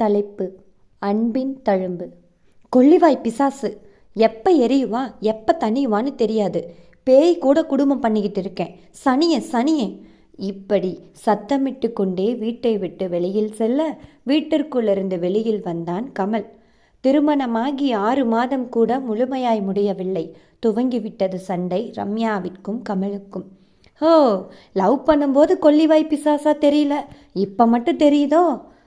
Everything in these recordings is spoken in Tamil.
தலைப்பு அன்பின் தழும்பு. கொள்ளிவாய் பிசாசு எப்போ எரியுவா எப்போ தனியுவான்னு தெரியாது. பேய் கூட குடும்பம் பண்ணிக்கிட்டு இருக்கேன். சனியே சனியே. இப்படி சத்தமிட்டு கொண்டே வீட்டை விட்டு வெளியில் செல்ல வீட்டிற்குள்ளிருந்து வெளியில் வந்தான் கமல். திருமணமாகி ஆறு மாதம் கூட முழுமையாய் முடியவில்லை. துவங்கிவிட்டது சண்டை ரம்யாவிற்கும் கமலுக்கும். ஓ லவ் பண்ணும்போது கொல்லிவாய் பிசாசா தெரியல. இப்போ மட்டும் தெரியுதோ?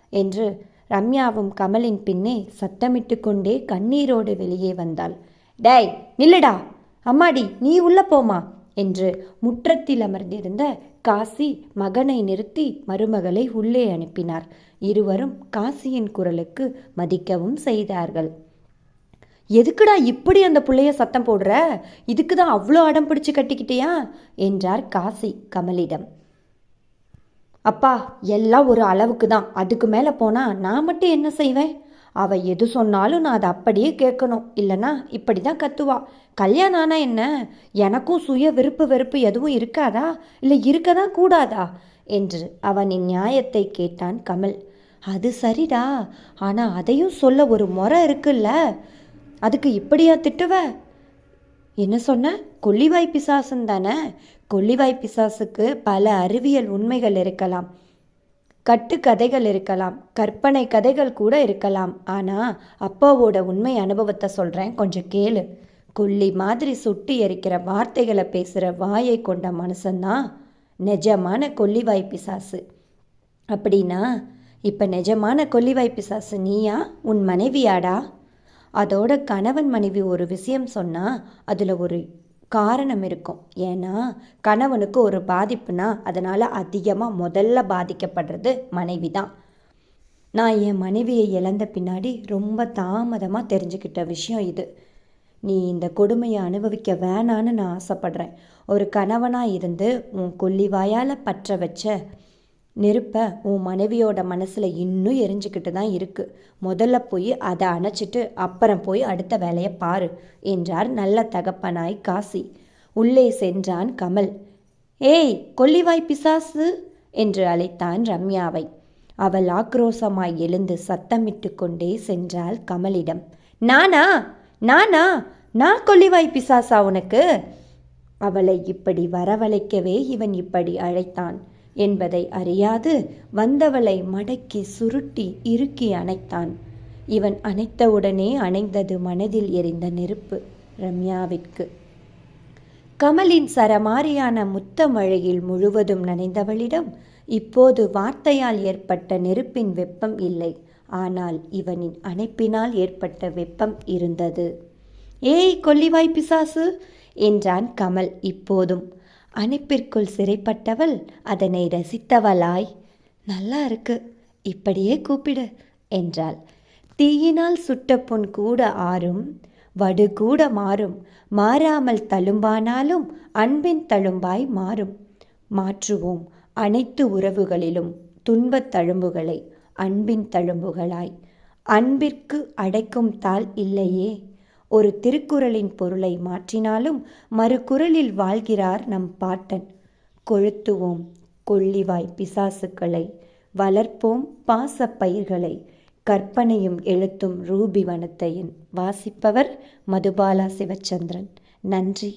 என்று ரம்யாவும் கமலின் பின்னே சத்தமிட்டு கொண்டே கண்ணீரோடு வெளியே வந்தாள். டேய் நில்லுடா. அம்மாடி நீ உள்ள போமா? என்று முற்றத்தில் அமர்ந்திருந்த காசி மகனை நிறுத்தி மருமகளை உள்ளே அனுப்பினார். இருவரும் காசியின் குரலுக்கு மதிக்கவும் செய்தார்கள். எதுக்குடா இப்படி அந்த பிள்ளைய சத்தம் போடுற? இதுக்கு தான் அவ்வளோ அடம் பிடிச்சு கட்டிக்கிட்டியா? என்றார் காசி கமலிடம். அப்பா எல்லாம் ஒரு அளவுக்கு தான் அதுக்கு மேலே போனால் நான் மட்டும் என்ன செய்வேன்? அவள் எது சொன்னாலும் நான் அதை அப்படியே கேட்கணும். இல்லைனா இப்படி தான் கத்துவா. கல்யாணம் ஆனால் என்ன? எனக்கும் சுய விருப்பு வெறுப்பு எதுவும் இருக்காதா? இல்லை இருக்க தான் கூடாதா? என்று அவனின் நியாயத்தை கேட்டான் கமல். அது சரிடா. ஆனால் அதையும் சொல்ல ஒரு முறை இருக்குல்ல? அதுக்கு இப்படியா திட்டுவ? என்ன சொன்ன? கொல்லிவாய் பிசாசன் தானே? கொல்லிவாய் பிசாசுக்கு பல அறிவியல் உண்மைகள் இருக்கலாம். கட்டுக்கதைகள் இருக்கலாம். கற்பனை கதைகள் கூட இருக்கலாம். ஆனால் அப்பாவோட உண்மை அனுபவத்தை சொல்கிறேன் கொஞ்சம் கேளு. கொல்லி மாதிரி சுட்டி எரிக்கிற வார்த்தைகளை பேசுகிற வாயை கொண்ட மனுஷன்தான் நிஜமான கொல்லிவாய் பிசாசு. அப்படின்னா இப்போ நிஜமான கொல்லிவாய் பிசாசு நீயா? உன் மனைவியாடா? அதோட கணவன் மனைவி ஒரு விஷயம் சொன்னால் அதில் ஒரு காரணம் இருக்கும். ஏன்னா கணவனுக்கு ஒரு பாதிப்புனா அதனால் அதிகமாக முதல்ல பாதிக்கப்படுறது மனைவி தான் நான் என் மனைவியை இழந்த பின்னாடி ரொம்ப தாமதமாக தெரிஞ்சுக்கிட்ட விஷயம் இது. நீ இந்த கொடுமையை அனுபவிக்க வேணான்னு நான் ஆசைப்படுறேன். ஒரு கணவனாக இருந்து உன் கொல்லிவாயால் பற்ற வச்ச நெருப்பை உன் மனைவியோட மனசில் இன்னும் எரிஞ்சுக்கிட்டு தான் இருக்குது முதல்ல போய் அதை அணைச்சிட்டு அப்புறம் போய் அடுத்த வேலையை பாரு என்றார் நல்ல தகப்பனாய் காசி. உள்ளே சென்றான் கமல். ஏய் கொல்லிவாய் பிசாசு என்று அழைத்தான் ரம்யாவை. அவள் ஆக்ரோசமாய் எழுந்து சத்தமிட்டு கொண்டே சென்றாள் கமலிடம். நானா? நானா? நான் கொல்லிவாய் பிசாசா உனக்கு? அவளை இப்படி வரவழைக்கவே இவன் இப்படி அழைத்தான். என்பதை அறியாது வந்தவளை மடக்கி சுருட்டி இறுக்கி அணைத்தான். இவன் அணைத்தவுடனே அணைந்தது மனதில் எரிந்த நெருப்பு ரம்யாவிற்கு. கமலின் சரமாரியான முத்த மழையில் முழுவதும் நனைந்தவளிடம் இப்போது வார்த்தையால் ஏற்பட்ட நெருப்பின் வெப்பம் இல்லை. ஆனால் இவனின் அணைப்பினால் ஏற்பட்ட வெப்பம் இருந்தது. ஏய் கொல்லிவாய் பிசாசு! என்றான் கமல். இப்போதும் அணைப்பிற்குள் சிறைப்பட்டவள் அதனை ரசித்தவளாய். நல்லா இருக்கு இப்படியே கூப்பிடு என்றாள். தீயினால் சுட்ட பொன் கூட ஆறும் வடு கூட மாறும் மாறாமல் தழும்பானாலும் அன்பின் தழும்பாய் மாறும். மாற்றுவோம் அனைத்து உறவுகளிலும் துன்பத் தழும்புகளை அன்பின் தழும்புகளாய். அன்பிற்கு அடைக்கும் தாள் இல்லையே. ஒரு திருக்குறளின் பொருளை மாற்றினாலும் மறுகுறளில் வாழ்கிறார் நம் பாட்டன். கொளுத்துவோம் கொள்ளிவாய் பிசாசுக்களை வளர்ப்போம் பாச பயிர்களை கற்பனையும் எழுத்தும் ரூபி வனத்தையின் வாசிப்பவர் மதுபாலா சிவச்சந்திரன். நன்றி.